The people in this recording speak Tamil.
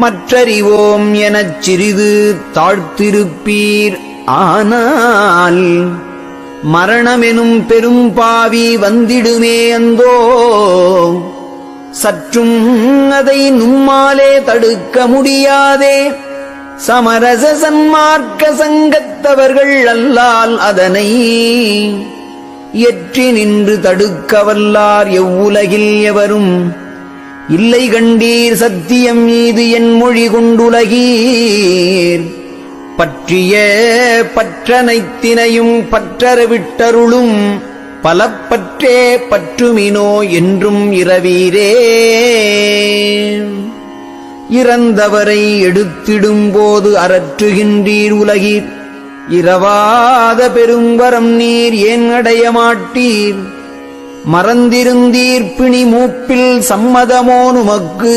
மற்றறிவோம் எனச் சிறிது தாழ்த்திருப்பீர். ஆனால் மரணமெனும் பெரும் பாவி வந்திடுமே அந்தோ. சற்றும் அதை நும்மாலே தடுக்க முடியாதே. சமரச சன்மார்க்க சங்கத்தவர்கள் அல்லால் அதனை எற்றி நின்று தடுக்க வல்லார் எவ்வுலகில் எவரும் இல்லை கண்டீர் சத்தியம் மீது என் மொழி கொண்டுலகீர். பற்றிய பற்றனைத்தினையும் பற்றற விட்டருளும் பலப்பற்றே பற்றுமினோ என்றும் இரவீரே. இறந்தவரை எடுத்திடும்போது அரற்றுகின்றீர் உலகீர். இரவாத பெரும்பரம் நீர் ஏன் அடைய மாட்டீர்? மறந்திருந்தீர்ப்பிணி மூப்பில் சம்மதமோனுமக்கு